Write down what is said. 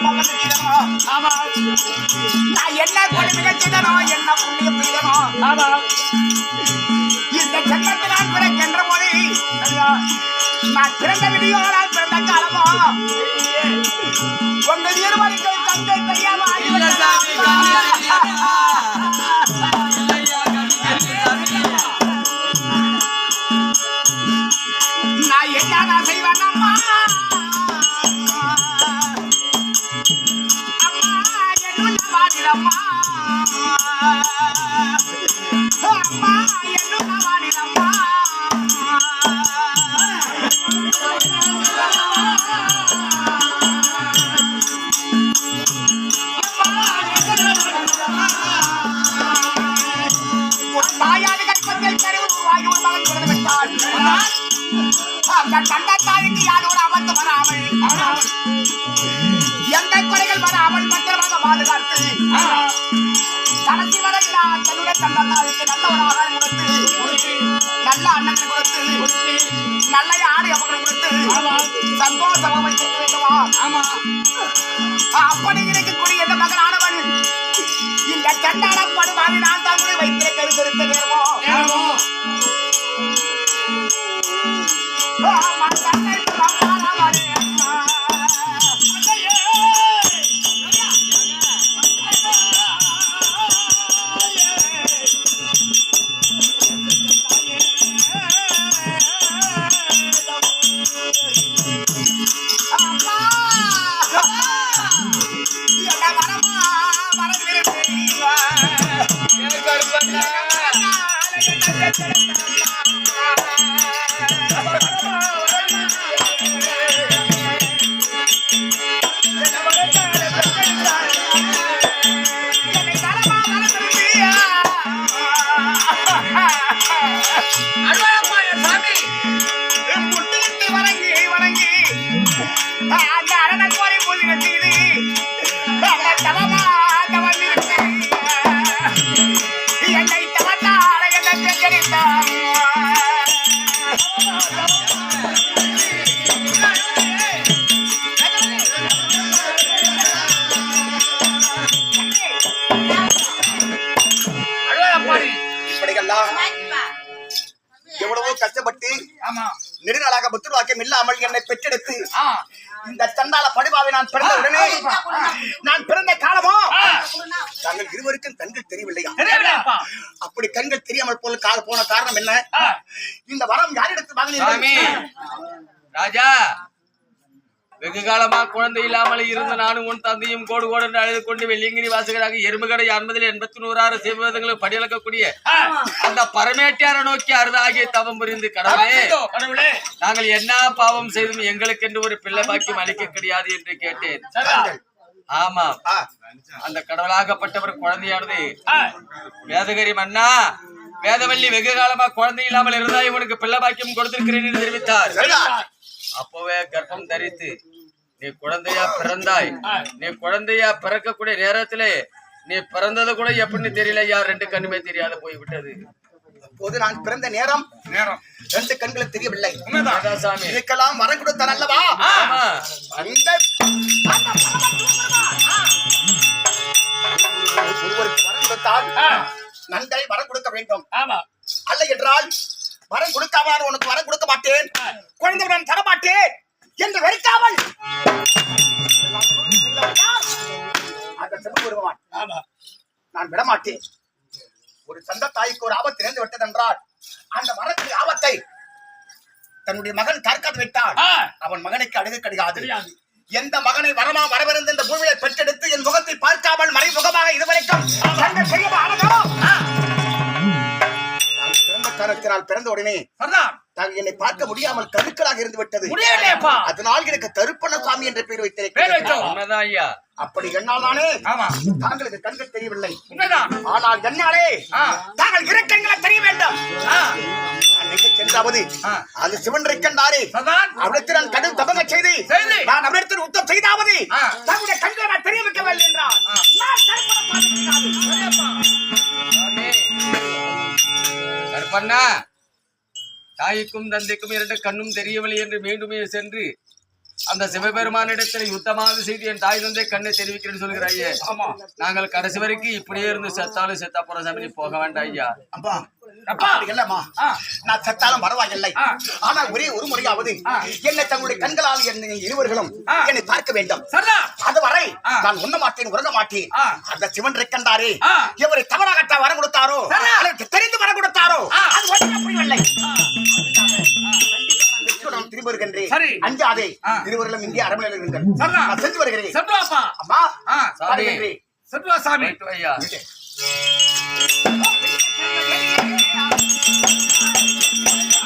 பவன் செய்தனோ ஆமா. நான் என்ன கொடுமையை செய்தனோ என்ன புண்ணியம் செய்தனோ? ஆமா. இந்த ஜென்மத்தில் நான் பிறக்கின்ற போது நான் பிறந்த விடியோ நான் பிறந்த காலமோ? உங்கள் இருவருக்கு தந்தை தெரியாம இல்ல தாய்க்கு யாரோடு அமர்ந்து வராமல் எந்த குறைகள் வராமல் பாதுகாத்து கடைசி வரை நான் தன்னுடைய தந்த தாய்க்கு நல்ல ஒரு ஆகாரம் கொடுத்து நல்ல அன்னங்கள் கொடுத்து நல்ல ஆடை அவர்கள் கொடுத்து சந்தோஷமாக வைத்திருக்க வேண்டுமா? ஆமா. அப்படி வரவிருக்கிறீவா? எனக்கு அருப்பண்ணா. அருவாளப்பா, என் எவ்வளவோ கஷ்டப்பட்டு ஆமா நெடுநாளாக புத்துருவாக்கியம் இல்லாமல் என்னை பெற்றெடுத்து இந்த சண்டால படிவாவை நான் பிறந்த உடனே நான் பிறந்த காலமோ. தாங்கள் இருவருக்கும் கண்கள் தெரியவில்லையா? அப்படி கண்கள் தெரியாமல் போல கால போன காரணம் என்ன. இந்த வரம் யாரிடத்து சாமி. வாங்கினீர்கள் ராஜா வெகு காலமா குழந்தை இல்லாமல் இருந்த நானும் உன் தந்தையும் கோடு கோடு என்று அழுது கொண்டு வெள்ளிங்கிரி வாசகராக எறும்புகடை அன்பதில் எண்பத்தி நூறாறு சிவதங்களும் படியளக்கக்கூடிய. அந்த பரமேட்டியாரை நோக்கி அருளாகிய தவம் புரிந்து கடவுளே கடவுளே. நாங்கள் என்ன பாவம் செய்தும் எங்களுக்கென்று ஒரு பிள்ளை பாக்கியம் அளிக்க கிடையாது என்று கேட்டேன். சரிதான். அந்த கடவுளாகப்பட்டவர் குழந்தையானது. வேதகிரி மன்னா வேதவல்லி வெகு காலமா குழந்தை இல்லாமல் இருந்தாய் உனக்கு பிள்ளை பாக்கியம் கொடுத்திருக்கிறேன் என்று தெரிவித்தார். அப்பவே கர்ப்பம் தரித்து நீ குழந்தையா பிறந்தாய். நீ குழந்தையா பிறக்கக்கூடிய நேரத்திலே நீ பிறந்தது கூட எப்படின்னு தெரியல யார் ரெண்டு கண்ணுமே தெரியாத போய் விட்டது அப்போது நான் பிறந்த நேரம் நேரம். ரெண்டு கண்களும் தெரியவில்லை. இதுக்கெல்லாம் வரம் கொடுத்தார் அல்லவா அந்த ஒருவருக்கு வரம் கொடுத்தால் ஆ. நன்களை வரம் கொடுக்க வேண்டும். ஆமா. அல்ல என்றால் வரம் கொடுக்காம நான் உனக்கு வரம் கொடுக்க மாட்டேன். குழந்தை நான் தர மாட்டேன் என்று வெறுக்காமல். அந்த சிவபெருமான் ஆமா. நான் விடமாட்டேன். ஒரு சந்த தாய்க்கு ஒரு ஆபத்து நேர்ந்து விட்டது என்றால் அந்த மரத்துக்கு ஆபத்தை தன்னுடைய மகன் தற்காத்து விட்டான். அவன் மகனுக்கு அழுக கிடையாது. எந்த மகனை வரமா வரவிருந்த இந்த பூமியை பெற்றெடுத்து என் முகத்தை பார்க்காமல் மறைமுகமாக இதுவரைக்கும் நான் பிறந்த உடனே என்னை பார்க்க முடியாமல் கருக்களாக இருந்து விட்டது. அதனால் எனக்கு கருப்பண்ண சாமி என்ற பெயர் பேர் வைத்திருக்கிறேன் அப்படி என்னால் தானே ஆமா. தாங்களுக்கு கண்கள் தெரியவில்லை. ஆனால் என்னாலே. தாங்கள் இறக்கங்களை தெரிய வேண்டும். சென்றாவது. அது சிவன் சரிதான் அவரிடத்தில் நான் கடும் தபங்க செய்து செய்து. நான் அவரிடத்தில் உத்தம் செய்தாவது. தாய்க்கும் தந்தைக்கும் இரண்டு கண்ணும் தெரியவில்லை என்று மீண்டுமே சென்று அந்த சிவபெருமானிடத்தில் யுத்தமாக செய்து என் தாய் தந்தை கண்ணை தெரிவிக்கிறேன்னு சொல்கிறாயே. ஆமா. நாங்கள் கடைசி வரைக்கும் இப்படியே இருந்து செத்தாலும் செத்தா போற சாமி போக வேண்டாம் ஐயா. அப்பா இல்லம்மா. நான் செத்தாலும் பரவாயில்லை. ஆனா ஒரே ஒரு முறையாவது என்னை தங்களுடைய கண்களால் என்னை இருவர்களும். என்னை பார்க்க வேண்டும் சரா அதுவரை ஆ. நான் உண்ண மாட்டேன் உறங்க மாட்டேன். அந்த சிவன் இருக்கின்றாரே ஆ. இவரை தவறாகட்ட வர கொடுத்தாரோ. அல்லது தெரிந்து வர கொடுத்தாரோ. அது ஒன்றும் புரியவில்லை நான் திரும்ப வருகின்றேன் சரி. அஞ்சாதே. இருவர்களும் இந்திய அரண்மனையில். நான் சென்று வருகிறேன் செல்வாப்பா அம்மா செல்வா சாமி போயிட்டு Thank you.